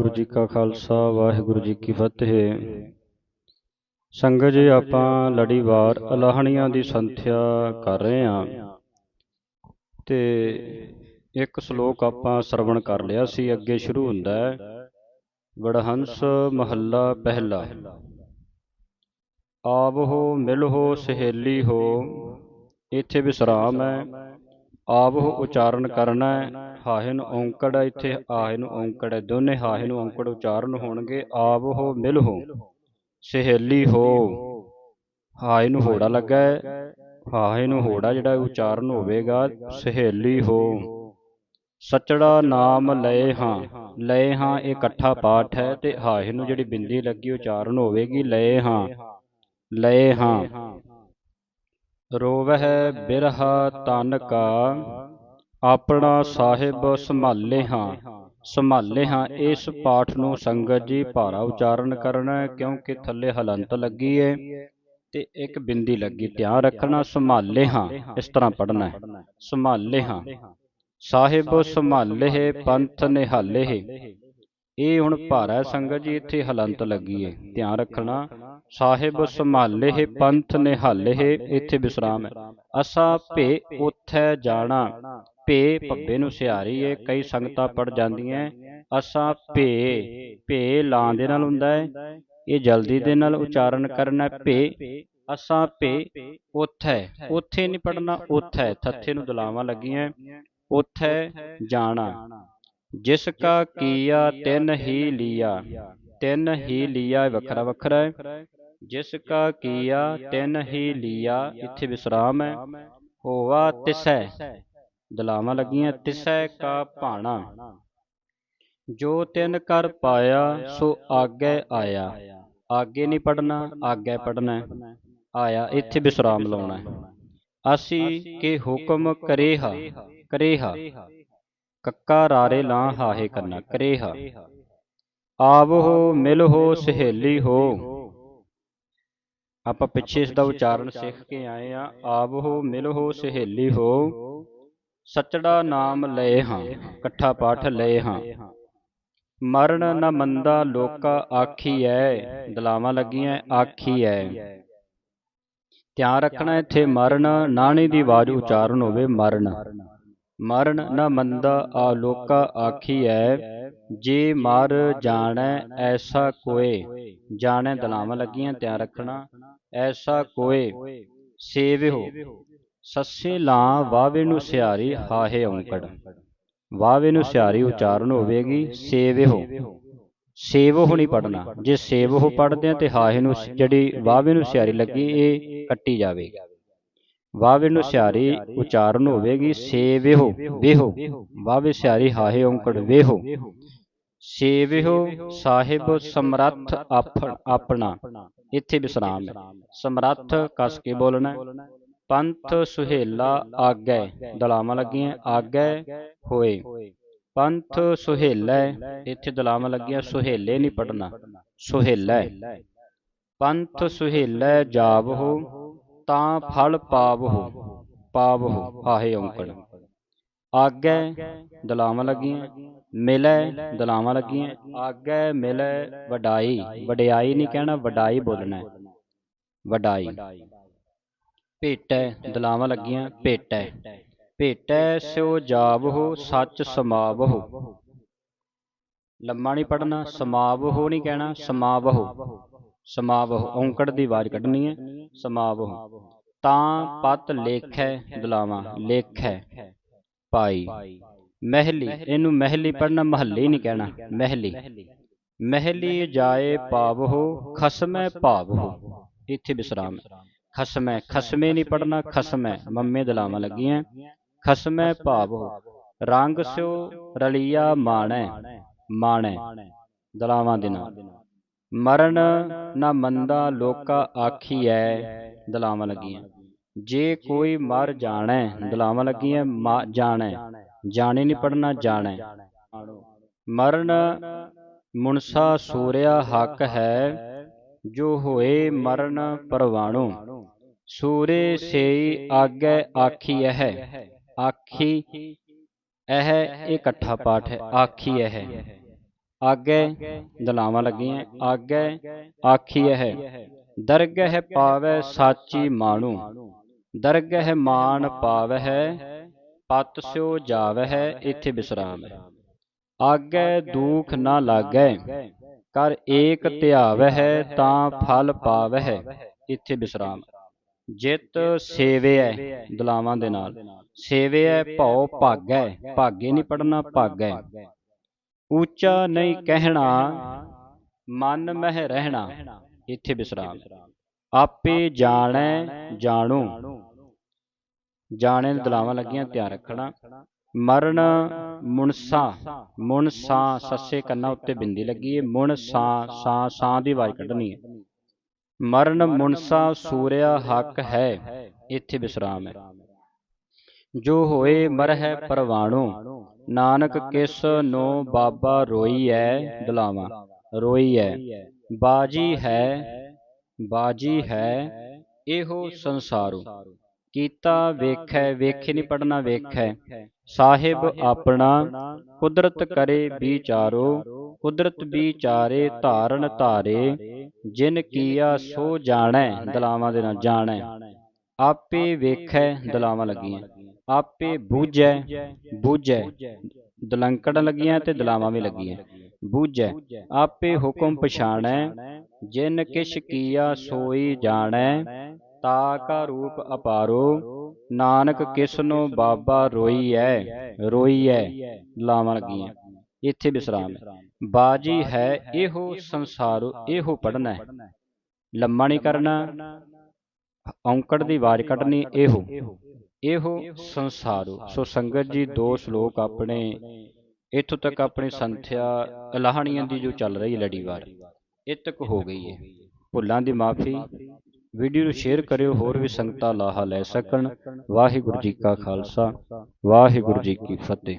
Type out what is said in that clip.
ਵਾਹਿਗੁਰੂ ਜੀ ਕਾ ਖਾਲਸਾ, ਵਾਹਿਗੁਰੂ ਜੀ ਕੀ ਫਤਿਹ। ਸੰਗਤ ਜੀ, ਆਪਾਂ ਲੜੀਵਾਰ ਅਲਾਹਣੀਆਂ ਦੀ ਸੰਥਿਆ ਕਰ ਰਹੇ ਹਾਂ। ਤੇ ਇੱਕ ਸ਼ਲੋਕ ਆਪਾਂ ਸਰਵਣ ਕਰ ਲਿਆ ਸੀ, ਅੱਗੇ ਸ਼ੁਰੂ ਹੁੰਦਾ ਹੈ। ਵੜਹੰਸ ਮਹੱਲਾ ਪਹਿਲਾ। ਆਵ ਹੋ ਮਿਲ ਹੋ ਸਹੇਲੀ ਹੋ, ਇੱਥੇ ਵਿਸਰਾਮ ਹੈ। ਆਵਹੋ ਉਚਾਰਨ ਕਰਨਾ ਹੈ। ਹਾਹੇ ਨੂੰ ਔਂਕੜ ਹੈ ਇੱਥੇ ਆਹੇ ਨੂੰ ਔਂਕੜ ਹੈ। ਦੋਨੇ ਹਾਹੇ ਨੂੰ ਔਂਕੜ ਉਚਾਰਨ ਹੋਣਗੇ। ਆਵਹੋ ਮਿਲਹੋ ਸਹੇਲੀ ਹੋ। ਹਾਹੇ ਨੂੰ ਹੋੜਾ ਲੱਗਾ ਹੈ। ਹਾਹੇ ਨੂੰ ਹੋੜਾ ਜਿਹੜਾ ਉਚਾਰਨ ਹੋਵੇਗਾ ਸਹੇਲੀ ਹੋ। ਸਚੜਾ ਨਾਮ ਲਏ ਹਾਂ। ਲਏ ਹਾਂ ਇਹ ਇਕੱਠਾ ਪਾਠ ਹੈ ਤੇ ਹਾਹੇ ਨੂੰ ਜਿਹੜੀ ਬਿੰਦੀ ਲੱਗੀ ਉਚਾਰਨ ਹੋਵੇਗੀ ਲਏ ਹਾਂ। ਲਏ ਹਾਂ। ਰੋਵਹਿ ਬਿਰਹਾ ਤਨ ਕਾ ਆਪਣਾ ਸਾਹਿਬ ਸੰਭਾਲੇ ਹਾਂ। ਸੰਭਾਲੇ ਹਾਂ ਇਸ ਪਾਠ ਨੂੰ ਸੰਗਤ ਜੀ ਭਾਰਾ ਉਚਾਰਨ ਕਰਨਾ, ਕਿਉਂਕਿ ਥੱਲੇ ਹਲੰਤ ਲੱਗੀ ਏ ਤੇ ਇੱਕ ਬਿੰਦੀ ਲੱਗੀ, ਧਿਆਨ ਰੱਖਣਾ, ਸੰਭਾਲੇ ਹਾਂ, ਇਸ ਤਰ੍ਹਾਂ ਪੜਨਾ ਹੈ। ਸੰਭਾਲੇ ਹਾਂ। ਸਾਹਿਬ ਸੰਭਾਲੇ ਪੰਥ ਨਿਹਾਲੇ ਇਹ ਹੁਣ ਭਾਰਾ ਸੰਗਤ ਜੀ ਇੱਥੇ ਹਲੰਤ ਲੱਗੀ ਏ। ਧਿਆਨ ਰੱਖਣਾ, ਸਾਹਿਬ ਸੰਭਾਲੇ ਪੰਥ ਨਿਹਾਲੇ ਇੱਥੇ ਵਿਸਰਾਮ ਹੈ। ਅਸਾ ਭੇ ਉਥੈ ਜਾਣਾ, ਭੇ ਭੱਬੇ ਨੂੰ ਸਿਹਾਰੀ ਏ, ਕਈ ਸੰਗਤਾਂ ਪੜ ਜਾਂਦੀਆਂ ਅਸਾਂ ਭੇ ਭੇ ਲਾਂ ਦੇ ਨਾਲ ਹੁੰਦਾ ਹੈ ਇਹ ਜਲਦੀ ਦੇ ਨਾਲ ਉਚਾਰਨ ਕਰਨਾ ਭੇ। ਅਸਾਂ ਭੇ ਉਥੈ, ਉਥੇ ਨਹੀਂ ਪੜਨਾ ਉਥੈ, ਥੱਥੇ ਨੂੰ ਦਲਾਵਾਂ ਲੱਗੀਆਂ ਉਥੈ ਜਾਣਾ। ਜਿਸ ਕਾ ਕੀਆ ਤਿੰਨ ਹੀ ਲੀਆ ਤਿੰਨ ਹੀ ਲੀਆ ਵੱਖਰਾ ਵੱਖਰਾ ਹੈ ਜਿਸ ਕਾ ਕੀਆ ਤਿੰਨ ਹੀ ਲੀਆ ਇੱਥੇ ਵਿਸਰਾਮ ਹੈ ਹੋਵਾ ਤਿਸੈ ਦਲਾਵਾਂ ਲੱਗੀਆਂ ਤਿਸੈ ਕਾ ਭਾਣਾ ਜੋ ਤਿੰਨ ਕਰ ਪਾਇਆ ਸੋ ਆਗੇ ਆਇਆ ਆਗੇ ਨਹੀਂ ਪੜਨਾ ਆਗੇ ਪੜਨਾ ਆਇਆ ਇੱਥੇ ਵਿਸਰਾਮ ਲਾਉਣਾ ਹੈ ਅਸੀਂ ਕੇ ਹੁਕਮ ਕਰੇਹਾ ਕਰੇਹਾ ਕੱਕਾ ਰਾਰੇ ਲਾਂ ਹਾਹੇ ਕਰਨਾ ਕਰੇਹਾ। ਆਵਹੋ ਮਿਲਹੋ ਸਹੇਲੀ ਹੋ। ਆਪਾਂ ਪਿੱਛੇ ਇਸ ਦਾ ਉਚਾਰਨ ਸਿੱਖ ਕੇ ਆਏ ਆ। ਆਵਹੋ ਮਿਲਹੋ ਸਹੇਲੀ ਹੋ। ਸਚੜਾ ਨਾਮ ਲਏ ਹਾਂ, ਇਕੱਠਾ ਪਾਠ ਲਏ ਹਾਂ। ਮਰਨ ਨ ਮੰਦਾ ਲੋਕਾ ਆਖੀ ਐ ਦਲਾਵਾਂ ਲੱਗੀਆਂ ਆਖੀ ਐ ਧਿਆਨ ਰੱਖਣਾ ਇੱਥੇ ਮਰਨ, ਨਾਣੀ ਦੀ ਆਵਾਜ਼ ਉਚਾਰਨ ਹੋਵੇ ਮਰਨ। ਮਰਨ ਨ ਮੰਦਾ ਆ ਲੋਕਾ ਆਖੀ ਐ ਜੇ ਮਰ ਜਾਣੈ ਐਸਾ ਕੋਏ, ਜਾਣੈ ਦਲਾਵਾਂ ਲੱਗੀਆਂ ਧਿਆਨ ਰੱਖਣਾ, ਐਸਾ ਕੋਏ ਸੇਵਿਓ ਸੱਸੇ ਲਾਂ ਵਾਵੇ ਨੂੰ ਸਿਆਰੀ ਹਾਹੇ ਔਂਕੜ ਵਾਵੇ ਨੂੰ ਸਿਆਰੀ ਉਚਾਰਨ ਹੋਵੇਗੀ ਸੇਵਿਓ ਸੇਵੋ ਨਹੀਂ ਪੜਨਾ ਜੇ ਸੇਵੋ ਪੜਦੇ ਆ ਤੇ ਹਾਹੇ ਨੂੰ ਜਿਹੜੀ ਵਾਵੇ ਨੂੰ ਸਿਆਰੀ ਲੱਗੀ, ਇਹ ਕੱਟੀ ਜਾਵੇਗੀ। ਵਾਵੇ ਨੂੰ ਸਿਹਾਰੀ ਉਚਾਰਨ ਹੋਵੇਗੀ ਸੇਵਿਓ ਵੇਹੋ ਵਾਵੇ ਸਿਹਾਰੀ ਹਾਹੇ ਔਂਕੜ ਵੇਹੋ ਸੇਵਿਓ ਸਾਹਿਬ ਸਮਰੱਥ ਆਪਣਾ ਇੱਥੇ ਵਿਸਰਾਮ ਹੈ ਸਮਰੱਥ ਕਸ ਕੇ ਬੋਲਣਾ ਪੰਥ ਸੁਹੇਲਾ ਆਗੈ ਦਲਾਵਾਂ ਲੱਗੀਆਂ ਆਗੈ ਹੋਏ ਪੰਥ ਸੁਹੇਲਾ ਇੱਥੇ ਦਲਾਵਾਂ ਲੱਗੀਆਂ ਸੁਹੇਲੇ ਨਹੀਂ ਪੜਨਾ ਸੁਹੇਲਾ ਪੰਥ ਸੁਹੇਲਾ ਜਾਵਹੋ ਤਾਂ ਫਲ ਪਾਵਹੋ ਪਾਵਹੋ, ਆਹੇ ਔਂਕੜ। ਆਗੈ ਦਲਾਵਾਂ ਲੱਗੀਆਂ, ਮਿਲੈ ਦਲਾਵਾਂ ਲੱਗੀਆਂ, ਆਗੈ ਮਿਲੈ ਵਡਾਈ, ਵਡਿਆਈ ਨਹੀਂ ਕਹਿਣਾ, ਵਡਾਈ ਬੋਲਣਾ ਹੈ। ਵਡਾਈ। ਭੇਟੈ ਦਲਾਵਾਂ ਲੱਗੀਆਂ, ਭੇਟੈ। ਭੇਟੈ ਸਿਓ ਜਾਵਹੋ, ਸੱਚ ਸਮਾਵਹੋ। ਲੰਮਾ ਨਹੀਂ ਪੜਨਾ ਸਮਾਵਹੋ ਨਹੀਂ ਕਹਿਣਾ, ਸਮਾਵਹੋ। ਸਮਾਵਹੋ, ਔਂਕੜ ਦੀ ਆਵਾਜ਼ ਕੱਢਣੀ ਹੈ। ਸਮਾਵਹੋ, ਤਾਂ ਪਤ ਲੇਖੈ ਦਲਾਵਾਂ ਲੇਖੈ ਪਾਈ। ਮਹਿਲੀ, ਇਹਨੂੰ ਮਹਿਲੀ ਪੜਨਾ ਮਹੱਲੀ ਨਹੀਂ ਕਹਿਣਾ, ਮਹਿਲੀ। ਮਹਿਲੀ ਜਾਏ ਪਾਵਹੋ, ਖਸਮੈ ਭਾਵਹੋ, ਇੱਥੇ ਵਿਸਰਾਮ। ਖਸਮੈ, ਖਸਮੇ ਨਹੀਂ ਪੜਨਾ ਖਸਮੈ, ਮੰਮੇ ਦਲਾਵਾਂ ਲੱਗੀਆਂ। ਖਸਮੈ ਭਾਵਹੋ, ਰੰਗ ਸਿਓ ਰਲੀਆ ਮਾਣੈ ਮਾਣੈ, ਦਲਾਵਾਂ ਦੇ ਨਾਲ ਮਰਨ ਨਾ ਮੰਦਾ ਲੋਕਾ ਆਖੀਐ, ਦਲਾਵਾਂ ਲੱਗੀਆਂ। ਜੇ ਕੋਈ ਮਰ ਜਾਣੈ, ਦਲਾਵਾਂ ਲੱਗੀਆਂ ਜਾਣੈ। ਜਾਣੇ ਨਹੀਂ ਪੜਨਾ ਜਾਣੈ। ਮਰਨ ਮੁਨਸਾ ਸੂਰਿਆ ਹੱਕ ਹੈ, ਜੋ ਹੋਏ ਮਰਨ ਪਰਵਾਣੋ। ਸੂਰੇ ਸੇਈ ਆਗੇ ਆਖੀ ਹੈ। ਆਖੀ, ਇਹ ਇਕੱਠਾ ਪਾਠ ਹੈ, ਆਖੀ ਹੈ ਆਗੇ ਦਲਾਵਾਂ ਲੱਗੀਆਂ, ਆਗੇ ਆਖੀਐ ਹੈ ਦਰਗਹਿ ਪਾਵੈ ਸਾਚੀ ਮਾਣੂ, ਦਰਗਹਿ ਮਾਨ ਪਾਵਹਿ, ਪਤ ਸਿਓ ਜਾਵਹਿ, ਇੱਥੇ ਵਿਸਰਾਮ ਹੈ ਆਗੇ ਦੁਖ ਨਾ ਲਾਗੈ, ਕਰ ਏਕ ਧਿਆਵਹਿ, ਤਾਂ ਫਲ ਪਾਵਹਿ, ਇੱਥੇ ਵਿਸਰਾਮ ਜਿਤ ਸੇਵਿਐ ਦਲਾਵਾਂ ਦੇ ਨਾਲ ਸੇਵਿਐ ਭਉ ਭਾਗੈ, ਭਾਗੇ ਨਹੀਂ ਪੜਨਾ, ਭਾਗੈ। ਉੱਚਾ ਨਹੀਂ ਕਹਿਣਾ ਮਨ ਮਹਿ ਰਹਿਣਾ ਇੱਥੇ ਵਿਸਰਾਮ ਆਪੇ ਜਾਣੈ ਜਾਣੂ ਜਾਣੇ। ਦਲਾਵਾਂ ਲੱਗੀਆਂ ਧਿਆਨ ਰੱਖਣਾ। ਮਰਨ ਮੁਨਸਾ ਮੁਨਸਾ ਸੱਸੇ ਕੰਨਾ ਉੱਤੇ ਬਿੰਦੀ ਲੱਗੀ ਹੈ ਮੁਨਸਾ ਸਾ ਸਾ ਦੀ ਆਵਾਜ਼ ਕੱਢਣੀ ਹੈ ਮਰਨ ਮੁਨਸਾ ਸੂਰਿਆ ਹੱਕ ਹੈ। ਇੱਥੇ ਵਿਸਰਾਮ ਹੈ। ਜੋ ਹੋਏ ਮਰਹਿ ਪਰਵਾਣੋ, ਨਾਨਕ ਕਿਸ ਨੂੰ ਬਾਬਾ ਰੋਈ ਐ ਦਲਾਵਾਂ। ਰੋਈ ਐ, ਬਾਜੀ ਹੈ ਬਾਜੀ ਹੈ, ਇਹੋ ਸੰਸਾਰੋ। ਕੀਤਾ ਵੇਖੈ, ਵੇਖੇ ਨਹੀਂ ਪੜਨਾ ਵੇਖੈ। ਸਾਹਿਬ ਆਪਣਾ, ਕੁਦਰਤ ਕਰੇ ਵਿਚਾਰੋ, ਕੁਦਰਤ ਵਿਚਾਰੇ ਧਾਰਨ ਧਾਰੇ, ਜਿਨ ਕੀਆ ਸੋ ਜਾਣੈ ਦਲਾਵਾਂ ਦੇ ਨਾਲ ਜਾਣੈ। ਆਪੇ ਵੇਖੈ ਦਲਾਵਾਂ ਲੱਗੀਆਂ। ਆਪੇ ਬੂਝੈ ਬੂਝੈ ਦਲੰਕੜਾਂ ਲੱਗੀਆਂ ਤੇ ਦਲਾਵਾਂ ਵੀ ਲੱਗੀਆਂ। ਬੂਝੈ ਆਪੇ ਹੁਕਮ ਪਛਾਣੈ ਜਿਨ ਕਿਛ ਕੀਆ ਸੋਈ ਜਾਣੈ ਤਾ ਕਾ ਰੂਪ ਅਪਾਰੋ। ਨਾਨਕ ਕਿਸਨੋ ਬਾਬਾ ਰੋਈ ਐ ਰੋਈ ਐ ਲਾਵਾਂ ਲੱਗੀਆਂ। ਇੱਥੇ ਵਿਸਰਾਮ ਹੈ। ਬਾਜੀ ਹੈ ਇਹੋ ਸੰਸਾਰੋ ਇਹੋ ਪੜਨਾ ਹੈ ਲੰਮਾ ਨਹੀਂ ਕਰਨਾ ਔਂਕੜ ਦੀ ਆਵਾਜ਼ ਕੱਢਣੀ ਇਹੋ। ਇਹੋ ਸੰਸਾਰੋ। ਸੋ ਸੰਗਤ ਜੀ ਦੋ ਸ਼ਲੋਕ ਆਪਣੇ ਇੱਥੋਂ ਤੱਕ ਆਪਣੀ ਸੰਥਿਆ ਅਲਾਹਣੀਆਂ ਦੀ ਜੋ ਚੱਲ ਰਹੀ ਲੜੀਵਾਰ। ਇਹ ਤੱਕ ਹੋ ਗਈ ਹੈ ਭੁੱਲਾਂ ਦੀ ਮਾਫੀ ਵੀਡੀਓ ਨੂੰ ਸ਼ੇਅਰ ਕਰਿਓ ਹੋਰ ਵੀ ਸੰਗਤਾਂ ਲਾਹਾ ਲੈ ਸਕਣ। ਵਾਹਿਗੁਰੂ ਜੀ ਕਾ ਖਾਲਸਾ। ਵਾਹਿਗੁਰੂ ਜੀ ਕੀ ਫਤਿਹ।